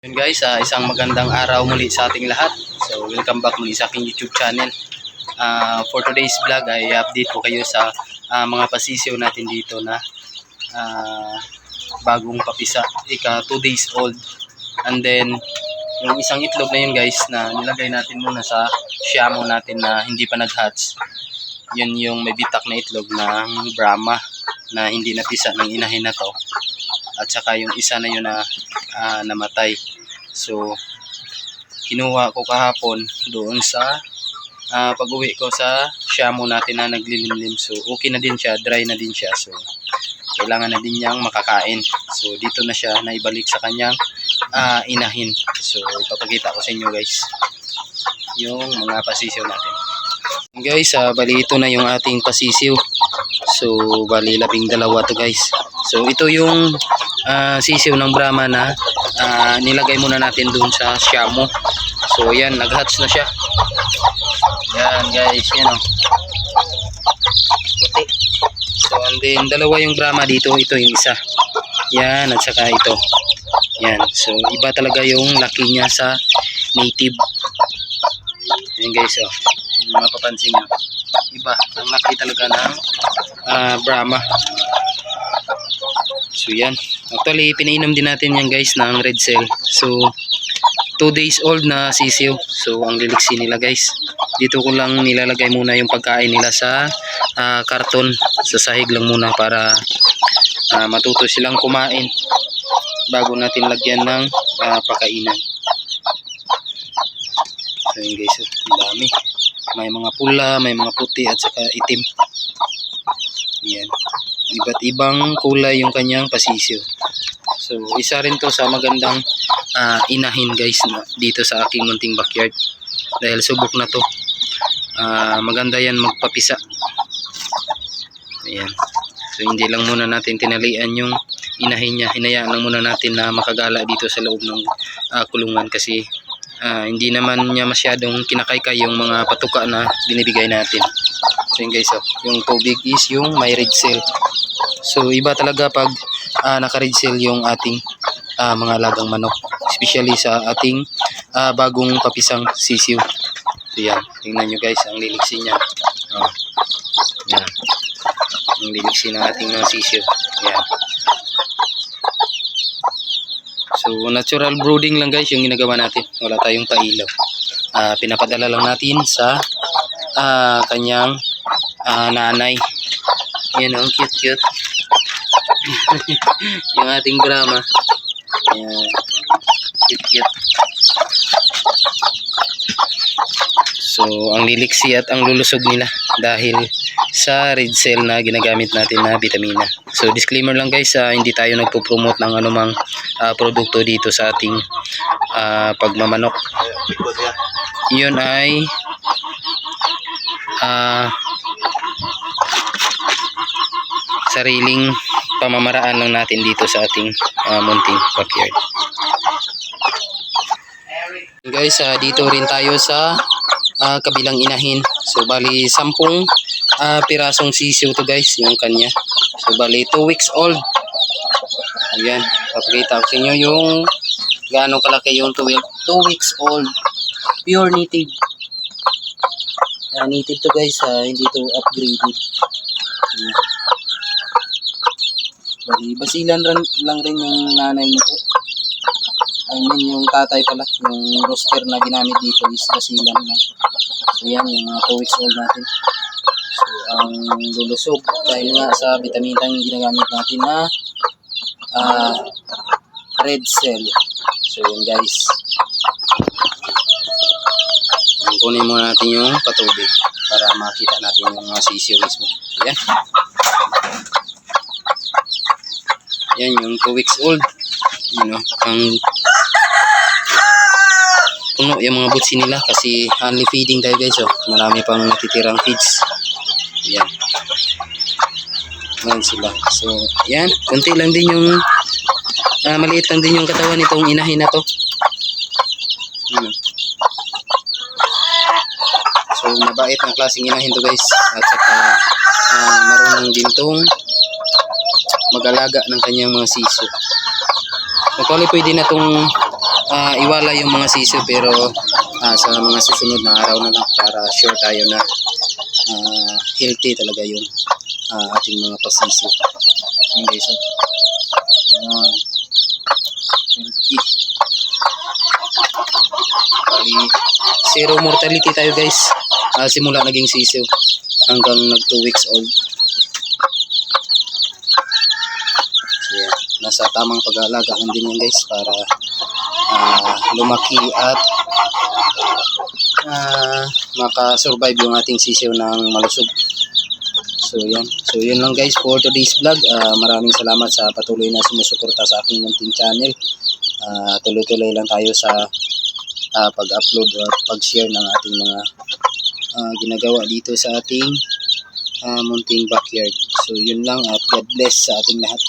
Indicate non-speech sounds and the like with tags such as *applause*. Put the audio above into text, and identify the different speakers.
Speaker 1: Yun guys, ah, isang magandang araw muli sa ating lahat. So, welcome back muli sa aking YouTube channel. Ah, for today's vlog ay update ko kayo sa ah, mga pasisyo natin dito na ah, bagong papisa, ika 2 days old. And then, yung isang itlog na yun guys na nilagay natin muna sa shamo natin na hindi pa nag-hatch. Yun yung may bitak na itlog ng Brahma na hindi napisa ng inahin na to. At saka yung isa na yun na ah, namatay. So, kinuha ko kahapon doon sa ah, pag-uwi ko sa shamo natin na naglilimlim. So, okay na din siya, dry na din siya. So, kailangan na din niyang makakain. So, dito na siya naibalik sa kanyang ah, inahin. So, ipapakita ko sa inyo guys yung mga pasisyo natin. Guys, ah, bali ito na yung ating pasisiw. So, bali labing dalawa to guys. So, ito yung ah, sisiw ng Brahma na ah, nilagay muna natin dun sa shamo. So, yan, nag-hatch na siya. Yan, guys, yan o. Puti. So, and then, dalawa yung Brahma dito. Ito yung isa. Yan, at saka ito. Yan. So, iba talaga yung laki niya sa native. Yan, guys, oh. Yung mapapansin nyo. Iba. Ang laki talaga ng ah, Brahma. So yan. Actually, pinainom din natin yan guys ng red cell. So, 2 days old na sisiw. So, ang liliksi nila guys. Dito ko lang nilalagay muna yung pagkain nila sa ah, karton. Sa sahig lang muna para ah, matuto silang kumain bago natin lagyan ng ah, pakainan. So yun guys, ang dami. May mga pula, may mga puti at saka itim. Yan. Iba't ibang kulay yung kanyang pasisyo. So, isa rin to sa magandang ah, inahin guys na dito sa aking munting backyard. Dahil subok na to. Ah, maganda yan magpapisa. Ayan. So, hindi lang muna natin tinalian yung inahin niya. Hinayaan lang muna natin na makagala dito sa loob ng ah, kulungan kasi ah, hindi naman niya masyadong kinakaykay yung mga patuka na binibigay natin. So yun guys, oh, yung tubig is yung may red cell. So iba talaga pag ah, naka-red cell yung ating ah, mga lagang manok. Especially sa ating ah, bagong papisang sisiw. So yan, tingnan nyo guys, ang liliksi niya. Oh, yan. Ang liliksi ng ating mga sisiw. Yan. So natural brooding lang guys yung ginagawa natin. Wala tayong pailaw. Ah, pinapadala lang natin sa ah, kanyang ah, nanay. Yan ang cute cute. *laughs* yung ating drama. Yan. Cute cute. So, ang liliksi at ang lulusog nila dahil sa red cell na ginagamit natin na vitamina. So, disclaimer lang guys, ah, hindi tayo nagpo-promote ng anumang ah, produkto dito sa ating ah, pagmamanok. Yun ay ah, sariling pamamaraan lang natin dito sa ating ah, munting backyard. Guys, ah, dito rin tayo sa ah, kabilang inahin. So, bali, sampung ah, pirasong sisiw to guys, yung kanya. So, bali, 2 weeks old. Ayan, papakita ko sa inyo yung gaano kalaki yung 2 weeks old. Pure native. Ah, native to guys, ah, hindi to upgraded. Ayan. Bali, basilan rin, lang rin yung nanay nito. I mean, yung tatay pala, yung roster na ginamit dito is basilan lang. So yan, yung mga 2 weeks old natin. So, ang lulusog dahil nga sa vitamina yung ginagamit natin na ah, red cell. So yun guys. Kunin muna natin yung patubig para makita natin yung mga sisiyo mismo. Yan. Yan yung 2 weeks old. You know, ang puno yung mga butsi nila kasi only feeding tayo guys oh. Marami pang natitirang feeds. Yan. Yan sila. So, yan. Kunti lang din yung ah, maliit lang din yung katawan nitong inahin na to. Oh. So, mabait na klaseng inahin to guys. At saka ah, marunong din tong mag-alaga ng kanyang mga sisi. Actually, pwede na tong ah, iwala yung mga sisiyo pero ah, sa mga susunod na araw na lang para sure tayo na ah, healthy talaga yung ah, ating mga pasisyo. Yung guys, oh. Yan. Healthy. Bali, zero mortality tayo guys. Ah, simula naging sisiyo hanggang nag 2 weeks old. So, yan. Nasa tamang pag-aalaga din yan guys para ah, lumaki at ah, makasurvive yung ating sisiyo ng malusog. So yan. So yun lang guys for today's vlog. Ah, maraming salamat sa patuloy na sumusuporta sa aking munting channel. Ah, tuloy-tuloy lang tayo sa ah, pag-upload at pag-share ng ating mga ah, ginagawa dito sa ating ah, munting backyard. So yun lang at God bless sa ating lahat.